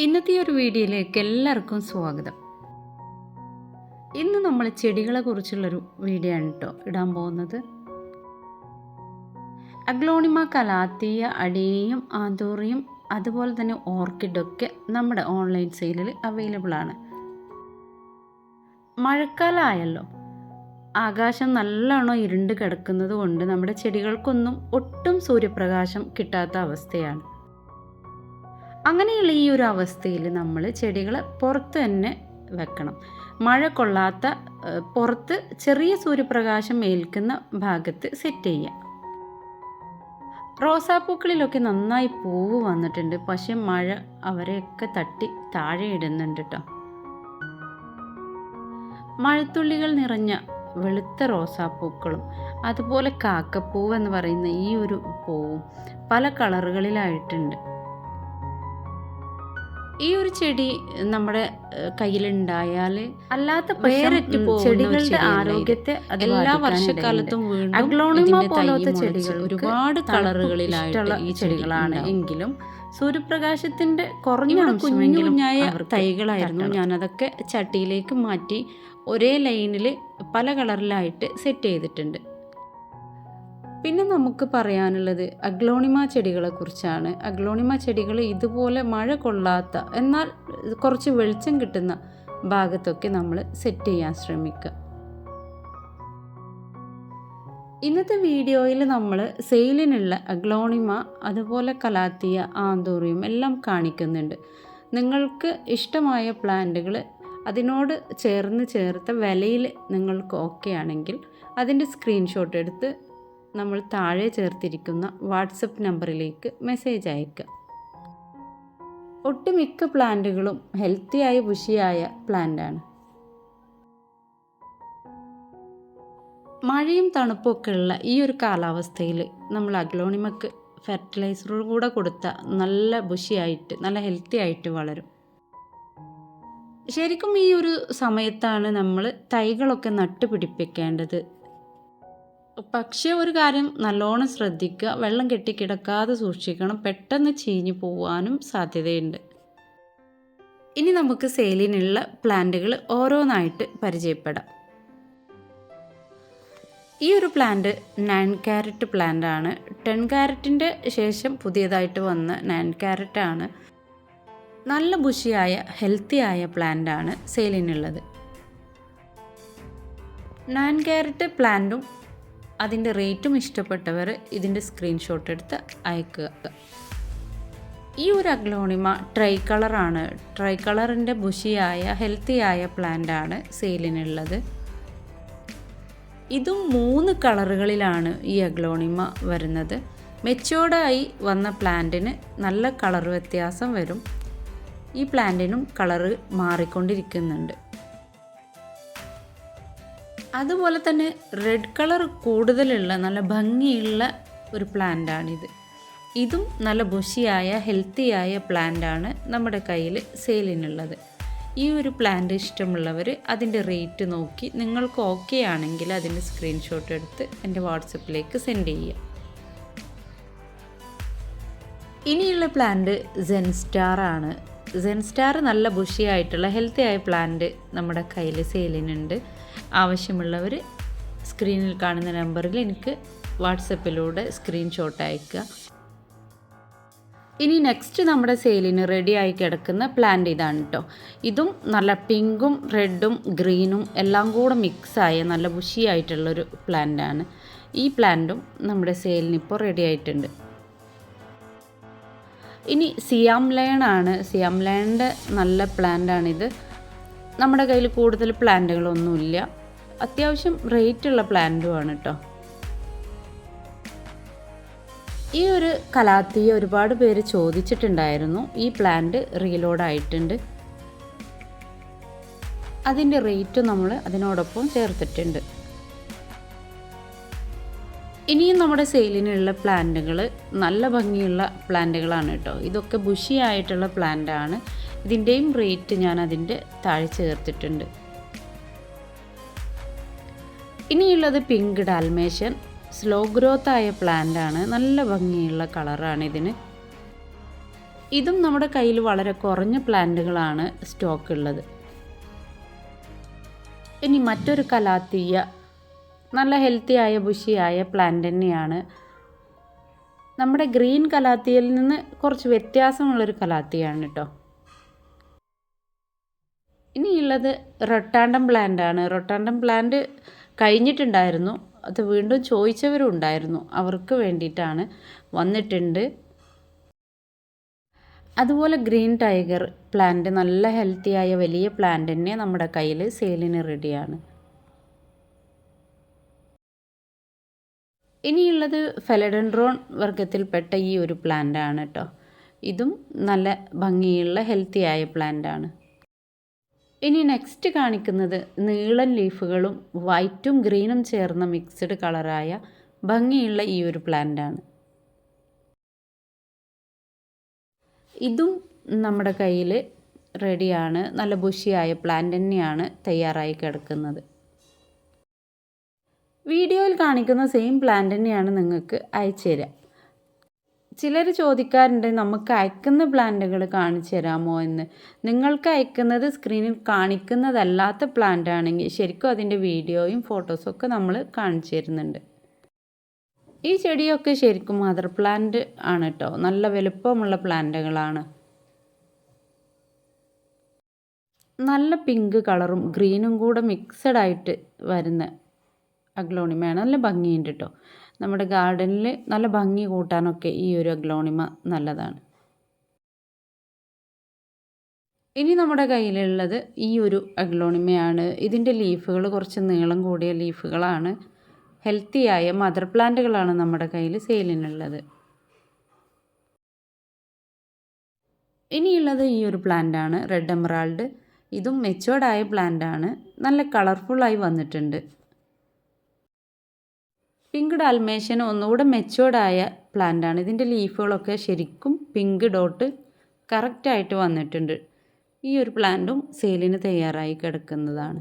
ഇന്നത്തെ ഒരു വീഡിയോയിലേക്ക് എല്ലാവർക്കും സ്വാഗതം. ഇന്ന് നമ്മൾ ചെടികളെ കുറിച്ചുള്ളൊരു വീഡിയോ ആണ് കേട്ടോ ഇടാൻ പോകുന്നത്. അഗ്ലോണിമ കലാത്തിയ അടിയും ആന്തൂറിയും അതുപോലെ തന്നെ ഓർക്കിഡൊക്കെ നമ്മുടെ ഓൺലൈൻ സെയിലിൽ അവൈലബിൾ ആണ്. മഴക്കാലമായല്ലോ ആകാശം നല്ലോണം ഇരുണ്ട് കിടക്കുന്നത് കൊണ്ട് നമ്മുടെ ചെടികൾക്കൊന്നും ഒട്ടും സൂര്യപ്രകാശം കിട്ടാത്ത അവസ്ഥയാണ്. അങ്ങനെയുള്ള ഈ ഒരു അവസ്ഥയിൽ നമ്മൾ ചെടികൾ പുറത്ത് തന്നെ വെക്കണം. മഴ കൊള്ളാത്ത പുറത്ത് ചെറിയ സൂര്യപ്രകാശം ഏൽക്കുന്ന ഭാഗത്ത് സെറ്റ് ചെയ്യുക റോസാപ്പൂക്കളിലൊക്കെ നന്നായി പൂവ് വന്നിട്ടുണ്ട്. പക്ഷെ മഴ അവരെയൊക്കെ തട്ടി താഴെ ഇടുന്നുണ്ട് കേട്ടോ മഴത്തുള്ളികൾ നിറഞ്ഞ വെളുത്ത റോസാപ്പൂക്കളും അതുപോലെ കാക്കപ്പൂവ് എന്ന് പറയുന്ന ഈ ഒരു പൂവും പല കളറുകളിലായിട്ടുണ്ട്. ഈ ഒരു ചെടി നമ്മുടെ കയ്യിലുണ്ടായാൽ അല്ലാത്ത വേറിട്ട് ചെടികളുടെ ആരോഗ്യത്തെ എല്ലാ വർഷക്കാലത്തും വീണ്ടും പോലത്തെ ചെടികൾ ഒരുപാട് കളറുകളിലായിട്ടുള്ള ഈ ചെടികളാണ് എങ്കിലും സൂര്യപ്രകാശത്തിന്റെ കുറഞ്ഞ അംശമെങ്കിലും തൈകളായിരുന്നു. ഞാനതൊക്കെ ചട്ടിയിലേക്ക് മാറ്റി ഒരേ ലൈനിൽ പല കളറിലായിട്ട് സെറ്റ് ചെയ്തിട്ടുണ്ട്. പിന്നെ നമുക്ക് പറയാനുള്ളത് അഗ്ലോണിമ ചെടികളെ കുറിച്ചാണ്. അഗ്ലോണിമ ചെടികൾ ഇതുപോലെ മഴ കൊള്ളാത്ത എന്നാൽ കുറച്ച് വെളിച്ചം കിട്ടുന്ന ഭാഗത്തൊക്കെ നമ്മൾ സെറ്റ് ചെയ്യാൻ ശ്രമിക്കുക. ഇന്നത്തെ വീഡിയോയിൽ നമ്മൾ സെയിലിനുള്ള അഗ്ലോണിമ അതുപോലെ കലാത്തിയ ആന്തോറിയം എല്ലാം കാണിക്കുന്നുണ്ട്. നിങ്ങൾക്ക് ഇഷ്ടമായ പ്ലാന്റുകൾ അതിനോട് ചേർന്ന് ചേർത്ത വിലയിൽ നിങ്ങൾക്ക് ഓക്കെ ആണെങ്കിൽ അതിന്റെ സ്ക്രീൻഷോട്ട് എടുത്ത് നമ്മൾ താഴെ ചേർത്തിരിക്കുന്ന വാട്സപ്പ് നമ്പറിലേക്ക് മെസ്സേജ് അയക്കുക ഒട്ടുമിക്ക പ്ലാന്റുകളും ഹെൽത്തിയായ ബുഷിയായ പ്ലാന്റാണ് മഴയും തണുപ്പൊക്കെ ഉള്ള ഈ ഒരു കാലാവസ്ഥയിൽ നമ്മൾ അഗ്ലോണിമക്ക് ഫെർട്ടിലൈസർ കൂടെ കൊടുത്ത നല്ല ബുഷിയായിട്ട് നല്ല ഹെൽത്തി ആയിട്ട് വളരും. ശരിക്കും ഈ ഒരു സമയത്താണ് നമ്മൾ തൈകളൊക്കെ നട്ടുപിടിപ്പിക്കേണ്ടത്. പക്ഷേ ഒരു കാര്യം നല്ലോണം ശ്രദ്ധിക്കുക വെള്ളം കെട്ടിക്കിടക്കാതെ സൂക്ഷിക്കണം പെട്ടെന്ന് ചീഞ്ഞു പോവാനും സാധ്യതയുണ്ട്. ഇനി നമുക്ക് സെയിലിനുള്ള പ്ലാന്റുകൾ ഓരോന്നായിട്ട് പരിചയപ്പെടാം. ഈ ഒരു പ്ലാന്റ് നയൻ ക്യാരറ്റ് പ്ലാന്റ് ആണ്. ടെൻ ക്യാരറ്റിന്റെ ശേഷം പുതിയതായിട്ട് വന്ന നയൻ ക്യാരറ്റ് ആണ്. നല്ല ബുഷിയായ ഹെൽത്തി ആയ പ്ലാന്റ് ആണ് സെയിലിനുള്ളത്. നയൻ ക്യാരറ്റ് പ്ലാന്റും അതിന്റെ റേറ്റും ഇഷ്ടപ്പെട്ടവർ ഇതിന്റെ സ്ക്രീൻഷോട്ട് എടുത്ത് അയക്കുക. ഈ ഒരു അഗ്ലോണിമ ട്രൈ കളറാണ് ട്രൈ കളറിന്റെ ബുഷിയായ ഹെൽത്തി ആയ പ്ലാന്റ് ആണ് സെയിലിനുള്ളത്. ഇതും മൂന്ന് കളറുകളിലാണ് ഈ അഗ്ലോണിമ വരുന്നത്. മെച്ചോർഡായി വന്ന പ്ലാന്റിന് നല്ല കളർ വ്യത്യാസം വരും. ഈ പ്ലാന്റിനും കളറ് മാറിക്കൊണ്ടിരിക്കുന്നുണ്ട്. അതുപോലെ തന്നെ റെഡ് കളർ കൂടുതലുള്ള നല്ല ഭംഗിയുള്ള ഒരു പ്ലാന്റാണിത് ഇതും നല്ല ബുഷിയായ ഹെൽത്തിയായ പ്ലാന്റാണ് നമ്മുടെ കയ്യിൽ സെയിലിനുള്ളത് ഈ ഒരു പ്ലാന്റ് ഇഷ്ടമുള്ളവർ അതിന്റെ റേറ്റ് നോക്കി നിങ്ങൾക്ക് ഓക്കെ ആണെങ്കിൽ അതിന്റെ സ്ക്രീൻഷോട്ട് എടുത്ത് എന്റെ വാട്സപ്പിലേക്ക് സെൻഡ് ചെയ്യുക. ഇനിയുള്ള പ്ലാന്റ് സെൻസ്റ്റാർ ആണ്. സെൻസ്റ്റാർ നല്ല ബുഷിയായിട്ടുള്ള ഹെൽത്തി ആയ പ്ലാന്റ് നമ്മുടെ കയ്യിൽ സെയിലിനുണ്ട് ആവശ്യമുള്ളവർ സ്ക്രീനിൽ കാണുന്ന നമ്പറിൽ എനിക്ക് വാട്സപ്പിലൂടെ സ്ക്രീൻഷോട്ട് അയക്കുക ഇനി നെക്സ്റ്റ് നമ്മുടെ സെയിലിന് റെഡിയായി കിടക്കുന്ന പ്ലാന്റ് ഇതാണ് കേട്ടോ ഇതും നല്ല പിങ്കും റെഡും ഗ്രീനും എല്ലാം കൂടെ മിക്സായ നല്ല ബുഷിയായിട്ടുള്ളൊരു പ്ലാന്റാണ് ഈ പ്ലാന്റും നമ്മുടെ സെയിലിന് ഇപ്പോൾ റെഡി ആയിട്ടുണ്ട്. ഇനി സിയാം ലേണാണ് സിയാം ലയണിന്റെ നല്ല പ്ലാന്റാണിത് നമ്മുടെ കയ്യിൽ കൂടുതൽ പ്ലാന്റുകളൊന്നുമില്ല അത്യാവശ്യം റേറ്റുള്ള പ്ലാന്റുമാണ് കേട്ടോ ഈ ഒരു കലാത്തിയെ ഒരുപാട് പേര് ചോദിച്ചിട്ടുണ്ടായിരുന്നു. ഈ പ്ലാന്റ് റീലോഡ് ആയിട്ടുണ്ട്. അതിന്റെ റേറ്റ് നമ്മൾ അതിനോടൊപ്പം ചേർത്തിട്ടുണ്ട്. ഇനിയും നമ്മുടെ സെയിലിനുള്ള പ്ലാന്റുകൾ നല്ല ഭംഗിയുള്ള പ്ലാന്റുകളാണ് കേട്ടോ ഇതൊക്കെ ബുഷിയായിട്ടുള്ള പ്ലാന്റാണ് പ്ലാന്റ് ഇതിന്റെയും റേറ്റ് ഞാൻ അതിന്റെ താഴെ ചേർത്തിട്ടുണ്ട്. ഇനിയുള്ളത് പിങ്ക് ഡാൽമേഷ്യൻ സ്ലോ ഗ്രോത്ത് ആയ പ്ലാന്റ് ആണ്. നല്ല ഭംഗിയുള്ള കളറാണ് ഇതിന്. ഇതും നമ്മുടെ കയ്യിൽ വളരെ കുറഞ്ഞ പ്ലാന്റുകളാണ് സ്റ്റോക്ക് ഉള്ളത്. ഇനി മറ്റൊരു കലാത്തീയ നല്ല ഹെൽത്തിയായ ബുഷിയായ പ്ലാന്റ് തന്നെയാണ്. നമ്മുടെ ഗ്രീൻ കലാത്തിയിൽ നിന്ന് കുറച്ച് വ്യത്യാസമുള്ളൊരു കലാത്തിയാണ് കേട്ടോ ഇനിയുള്ളത് റൊട്ടാണ്ടം പ്ലാന്റ് ആണ്. റൊട്ടാണ്ടം പ്ലാന്റ് കഴിഞ്ഞിട്ടുണ്ടായിരുന്നു. അത് വീണ്ടും ചോദിച്ചവരും ഉണ്ടായിരുന്നു അവർക്ക് വേണ്ടിയിട്ടാണ് വന്നിട്ടുണ്ട്. അതുപോലെ ഗ്രീൻ ടൈഗർ പ്ലാന്റ് നല്ല ഹെൽത്തിയായ വലിയ പ്ലാന്റ് തന്നെ നമ്മുടെ കയ്യിൽ സെയിലിന് റെഡിയാണ് ഇനിയുള്ളത് ഫെലഡൻഡ്രോൺ വർഗത്തിൽപ്പെട്ട ഈ ഒരു പ്ലാന്റ് ആണ് കേട്ടോ ഇതും നല്ല ഭംഗിയുള്ള ഹെൽത്തിയായ പ്ലാന്റ് ആണ്. ഇനി നെക്സ്റ്റ് കാണിക്കുന്നത് നീളൻ ലീഫുകളും വൈറ്റും ഗ്രീനും ചേർന്ന മിക്സ്ഡ് കളറായ ഭംഗിയുള്ള ഈ ഒരു പ്ലാന്റാണ് ഇതും നമ്മുടെ കയ്യിൽ റെഡിയാണ് നല്ല ബുഷിയായ പ്ലാന്റ് തന്നെയാണ് തയ്യാറായി കിടക്കുന്നത്. വീഡിയോയിൽ കാണിക്കുന്ന സെയിം പ്ലാന്റ് തന്നെയാണ് നിങ്ങൾക്ക് അയച്ചു തരിക ചിലർ ചോദിക്കാറുണ്ട് നമുക്ക് അയക്കുന്ന പ്ലാന്റുകൾ കാണിച്ചു തരാമോ? എന്ന്. നിങ്ങൾക്ക് അയക്കുന്നത് സ്ക്രീനിൽ കാണിക്കുന്നതല്ലാത്ത പ്ലാന്റ് ആണെങ്കിൽ ശരിക്കും അതിന്റെ വീഡിയോയും ഫോട്ടോസും ഒക്കെ നമ്മൾ കാണിച്ചു തരുന്നുണ്ട്. ഈ ചെടിയൊക്കെ ശരിക്കും മദർ പ്ലാന്റ് ആണ് കേട്ടോ നല്ല വലുപ്പമുള്ള പ്ലാന്റുകളാണ്. നല്ല പിങ്ക് കളറും ഗ്രീനും കൂടെ മിക്സഡ് ആയിട്ട് വരുന്ന അഗ്ലോണിമയാണ്. നല്ല ഭംഗിയുണ്ട് കേട്ടോ നമ്മുടെ ഗാർഡനിൽ നല്ല ഭംഗി കൂട്ടാനൊക്കെ ഈ ഒരു അഗ്ലോണിമ നല്ലതാണ്. ഇനി നമ്മുടെ കയ്യിലുള്ളത് ഈ ഒരു അഗ്ലോണിമയാണ്. ഇതിന്റെ ലീഫുകൾ കുറച്ച് നീളം കൂടിയ ലീഫുകളാണ്. ഹെൽത്തിയായ മദർ പ്ലാന്റുകളാണ് നമ്മുടെ കയ്യിൽ സെയിലിനുള്ളത്. ഇനിയുള്ളത് ഈ ഒരു പ്ലാന്റാണ് റെഡ് എമറാൾഡ്. ഇതും മെച്ചുവേർഡായ പ്ലാന്റാണ്. നല്ല കളർഫുള്ളായി വന്നിട്ടുണ്ട്. പിങ്ക് ഡാൽമേഷ്യൻ ഒന്നുകൂടെ മെച്ചുവേർഡായ പ്ലാന്റാണ്. ഇതിന്റെ ലീഫുകളൊക്കെ ശരിക്കും പിങ്ക് ഡോട്ട് കറക്റ്റായിട്ട് വന്നിട്ടുണ്ട്. ഈ ഒരു പ്ലാന്റും സെയിലിന് തയ്യാറായി കിടക്കുന്നതാണ്.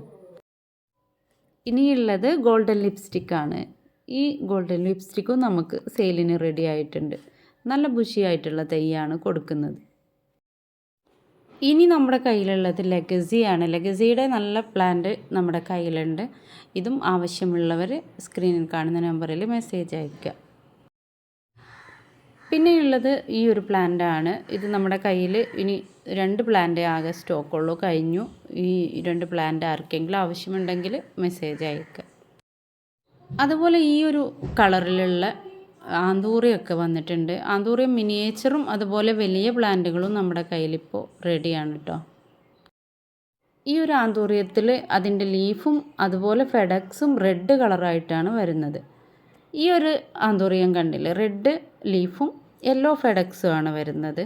ഇനിയുള്ളത് ഗോൾഡൻ ലിപ്സ്റ്റിക്കാണ്. ഈ ഗോൾഡൻ ലിപ്സ്റ്റിക്കും നമുക്ക് സെയിലിന് റെഡി ആയിട്ടുണ്ട്. നല്ല ബുഷിയായിട്ടുള്ള തൈയാണ് കൊടുക്കുന്നത്. ഇനി നമ്മുടെ കയ്യിലുള്ളത് ലെഗസിയാണ് ലെഗസിയുടെ നല്ല പ്ലാന്റ് നമ്മുടെ കയ്യിലുണ്ട്. ഇതും ആവശ്യമുള്ളവർ സ്ക്രീനിൽ കാണുന്ന നമ്പറിൽ മെസ്സേജ് അയക്കുക പിന്നെയുള്ളത് ഈ ഒരു പ്ലാന്റ് ആണ്. ഇത് നമ്മുടെ കയ്യിൽ ഇനി രണ്ട് പ്ലാന്റ് ആകെ സ്റ്റോക്കുള്ളൂ കഴിഞ്ഞു. ഈ രണ്ട് പ്ലാന്റ് ആർക്കെങ്കിലും ആവശ്യമുണ്ടെങ്കിൽ മെസ്സേജ് അയക്കുക അതുപോലെ ഈ ഒരു കളറിലുള്ള ആന്തൂറിയൊക്കെ വന്നിട്ടുണ്ട്. ആന്തൂറിയം മിനിയേച്ചറും അതുപോലെ വലിയ പ്ലാന്റുകളും നമ്മുടെ കയ്യിലിപ്പോൾ റെഡിയാണ് കേട്ടോ ഈ ഒരു ആന്തൂറിയത്തിൽ അതിന്റെ ലീഫും അതുപോലെ ഫെഡക്സും റെഡ് കളറായിട്ടാണ് വരുന്നത്. ഈ ഒരു ആന്തൂറിയം കണ്ടില്ല? റെഡ് ലീഫും യെല്ലോ ഫെഡക്സും ആണ് വരുന്നത്.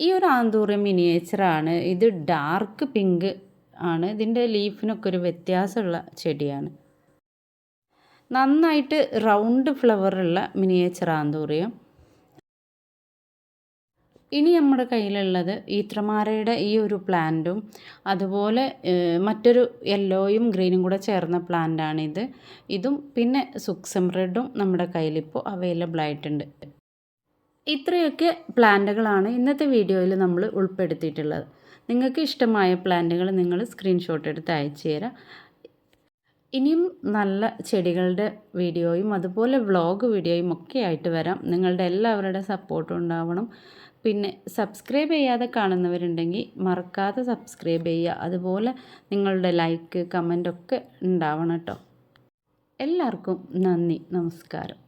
ഈ ഒരു ആന്തൂറിയം മിനിയേച്ചറാണ്. ഇത് ഡാർക്ക് പിങ്ക് ആണ്. ഇതിന്റെ ലീഫിനൊക്കെ ഒരു വ്യത്യാസമുള്ള ചെടിയാണ്. നന്നായിട്ട് റൗണ്ട് ഫ്ലവറുള്ള മിനിയേച്ചർ ആന്തൂറിയം. ഇനി നമ്മുടെ കയ്യിലുള്ളത് ഈത്രമാരയുടെ ഈ ഒരു പ്ലാന്റും അതുപോലെ മറ്റൊരു യെല്ലോയും ഗ്രീനും കൂടെ ചേർന്ന പ്ലാന്റാണിത്. ഇതും പിന്നെ സുക്സം റെഡും നമ്മുടെ കയ്യിലിപ്പോൾ അവൈലബിൾ ആയിട്ടുണ്ട്. ഇത്രയൊക്കെ പ്ലാന്റുകളാണ് ഇന്നത്തെ വീഡിയോയിൽ നമ്മൾ ഉൾപ്പെടുത്തിയിട്ടുള്ളത്. നിങ്ങൾക്ക് ഇഷ്ടമായ പ്ലാന്റുകൾ നിങ്ങൾ സ്ക്രീൻഷോട്ട് എടുത്ത് അയച്ചു തരാം. ഇനിയും നല്ല ചെടികളുടെ വീഡിയോയും അതുപോലെ വ്ളോഗ് വീഡിയോയും ഒക്കെ ആയിട്ട് വരാം. നിങ്ങളുടെ എല്ലാവരുടെ സപ്പോർട്ടും ഉണ്ടാവണം. പിന്നെ സബ്സ്ക്രൈബ് ചെയ്യാതെ കാണുന്നവരുണ്ടെങ്കിൽ മറക്കാതെ സബ്സ്ക്രൈബ് ചെയ്യുക. അതുപോലെ നിങ്ങളുടെ ലൈക്ക് കമന്റ് ഒക്കെ ഉണ്ടാവണം കേട്ടോ. എല്ലാവർക്കും നന്ദി നമസ്കാരം.